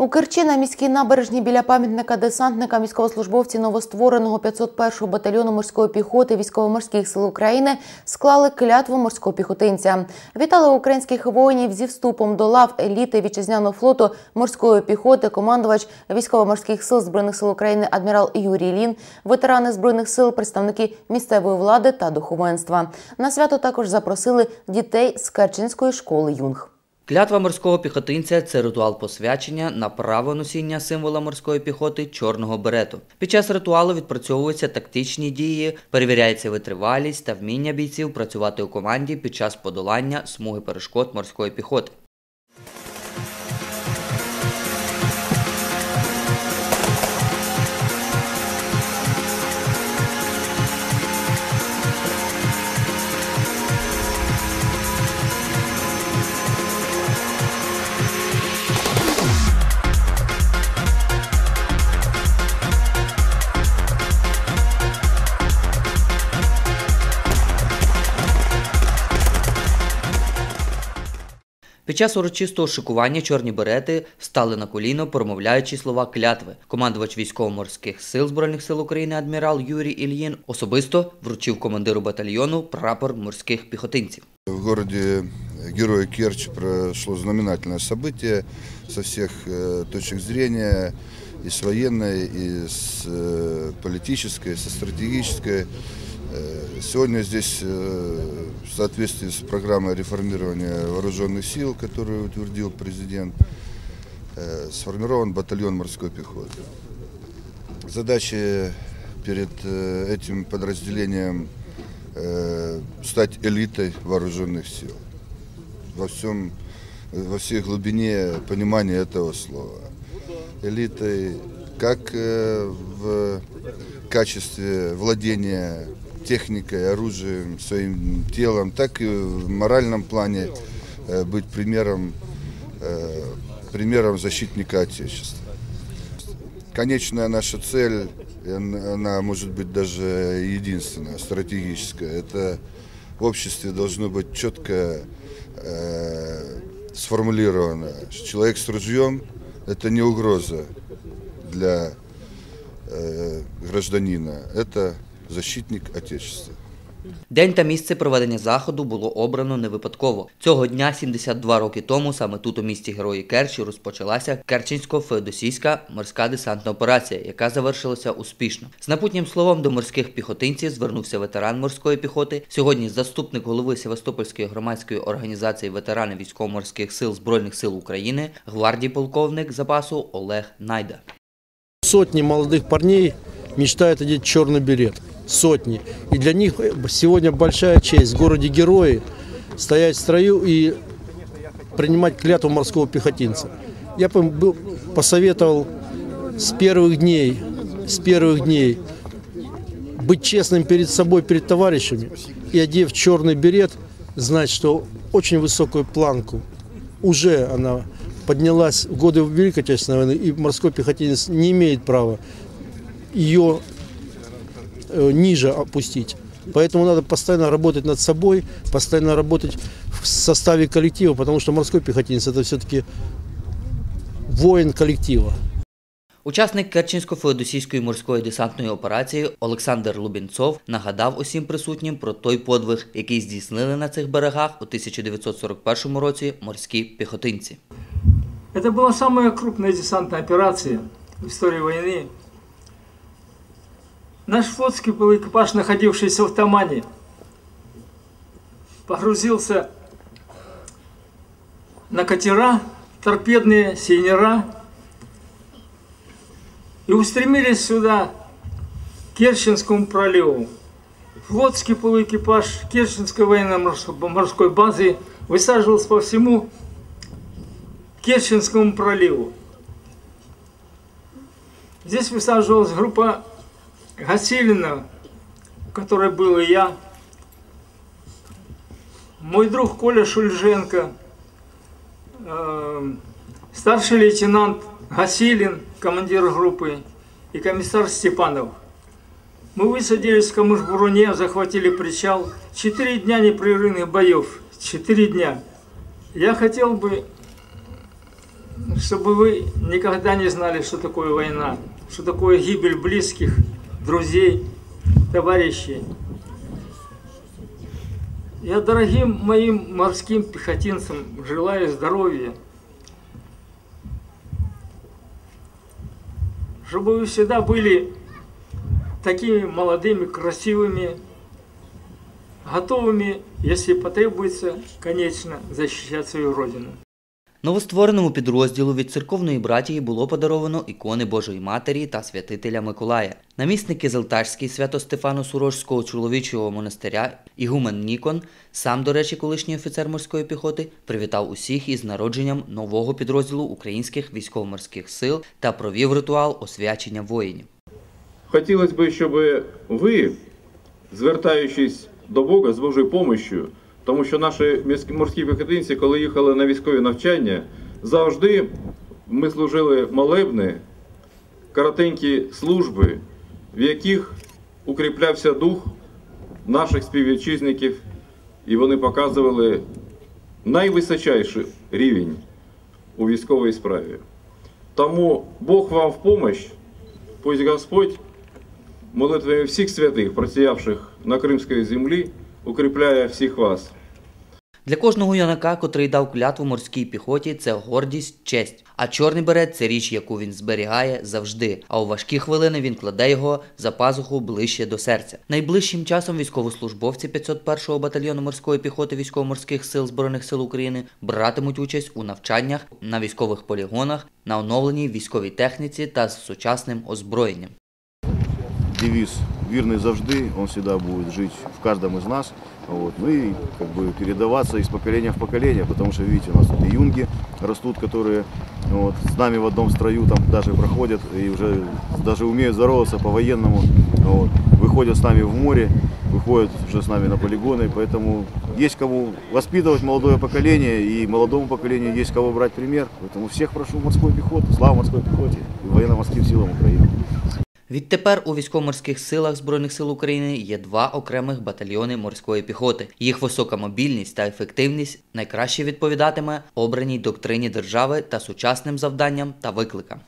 У Керчі на міській набережні біля пам'ятника десантника військовослужбовці новоствореного 501-го батальйону морської піхоти військово-морських сил України склали клятву морського піхотинця. Вітали українських воїнів зі вступом до лав еліти вітчизняного флоту морської піхоти, командувач військово-морських сил збройних сил України адмірал Юрій Лін, ветерани збройних сил, представники місцевої влади та духовенства. На свято також запросили дітей з Керченської школи юнг. Клятва морського піхотинця це ритуал посвячення на право носіння символа морської піхоти чорного берету. Під час ритуалу відпрацьовуються тактичні дії, перевіряється витривалість та вміння бійців працювати у команді під час подолання смуги перешкод морської піхоти. Під час урочистого шикування чорні берети стали на коліно, промовляючи слова клятви. Командувач військово-морських сил збройних сил України адмірал Юрій Ільїн особисто вручив командиру батальйону прапор морських піхотинців. В городе Героя Керчь прошло знаменательное событие со всех э, точек зрения, и с военной, и с э, политической, со стратегической. Э, Сегодня здесь э, в соответствии с программой реформирования вооруженных сил, которую утвердил президент, э, сформирован батальон морской пехоты. Задача перед этим подразделением стать элитой вооруженных сил. Во всем, во всей глубине понимания этого слова. Элитой как в качестве владения техникой, оружием, своим телом, так и в моральном плане э, быть примером, э, примером защитника Отечества. Конечная наша цель, она может быть даже единственная, стратегическая, это в обществе должно быть четко э, сформулировано, человек с ружьем – это не угроза для э, гражданина, это защитник Отечества. День та місце проведення заходу було обрано не випадково. Цього дня, 72 роки тому, саме тут у місті Герої Керчі розпочалася Керченсько-Феодосійська морська десантна операція, яка завершилася успішно. З напутнім словом до морських піхотинців звернувся ветеран морської піхоти. Сьогодні заступник голови Севастопольської громадської організації ветерани військово-морських сил Збройних сил України, гвардії полковник запасу Олег Найда. Сотни молодых парней мечтают одеть черный берет. Сотни. И для них сегодня большая честь в городе Герои стоять в строю и принимать клятву морского пехотинца. Я бы посоветовал с первых дней, с первых дней быть честным перед собой, перед товарищами и одев черный берет, знать, что очень высокую планку уже она поднялась в годы Великой Отечественной войны, и морской пехотинец не имеет права ее ниже опустить. Поэтому надо постоянно работать над собой, постоянно работать в составе коллектива, потому что морской пехотинец это все-таки воин коллектива. Учасник Керченсько-Феодосійської морської десантної операції Олександр Лубінцов нагадав усім присутнім про той подвиг, який здійснили на цих берегах у 1941 році морські піхотинці. Это была самая крупная десантная операция в истории войны. Наш флотский был экипаж, находившийся в Тамане, погрузился на катера, торпедные, сейнера, и устремились сюда, к Керченскому проливу. Флотский полуэкипаж Керченской военно-морской базы высаживался по всему Керченскому проливу. Здесь высаживалась группа Гасилина, в которой был и я, мой друг Коля Шульженко, э, старший лейтенант Гасилин, командир группы, и комиссар Степанов. Мы высадились в Камыш-Буруне, захватили причал. Четыре дня непрерывных боев. Четыре дня. Я хотел бы чтобы вы никогда не знали, что такое война, что такое гибель близких, друзей, товарищей. Я дорогим моим морским пехотинцам желаю здоровья, чтобы вы всегда были такими молодыми, красивыми, готовыми, если потребуется, конечно, защищать свою родину. Новоствореному підрозділу від церковної братії було подаровано ікони Божої Матері та святителя Миколая. Намісник Ізелташський Свято-Стефано-Сурожського чоловічого монастиря Ігумен Нікон, сам, до речі, колишній офіцер морської піхоти, привітав усіх із народженням нового підрозділу українських військово-морських сил та провів ритуал освячення воїнів. Хотілося б, щоб ви, звертаючись до Бога з Божою помощю, тому що наші морські піхотинці, коли їхали на військові навчання, завжди ми служили молебни, коротенькі служби, в яких укріплявся дух наших співвітчизників, і вони показували найвисочайший рівень у військовій справі. Тому Бог вам в помощь, пусть Господь молитвами всіх святих, просіявших на Кримській землі, укріпляє всіх вас. Для кожного юнака, котрий дав клятву морській піхоті, це гордість, честь. А чорний берет це річ, яку він зберігає завжди. А у важкі хвилини він кладе його за пазуху ближче до серця. Найближчим часом військовослужбовці 501-го батальйону морської піхоти військово-морських сил збройних сил України братимуть участь у навчаннях на військових полігонах, на оновленій військовій техніці та з сучасним озброєнням. девиз «Верный завжди», он всегда будет жить в каждом из нас. Вот. Ну и как бы передаваться из поколения в поколение, потому что, видите, у нас тут и юнги растут, которые вот, с нами в одном строю там даже проходят и уже даже умеют здороваться по-военному. Вот. Выходят с нами в море, выходят уже с нами на полигоны, поэтому есть кому воспитывать молодое поколение, и молодому поколению есть кого брать пример. Поэтому всех прошу морской пехоты, слава морской пехоте и военно-морским силам Украины. Відтепер у військово-морських силах Збройних сил України є два окремих батальйони морської піхоти. Їх висока мобільність та ефективність найкраще відповідатиме обраній доктрині держави та сучасним завданням та викликам.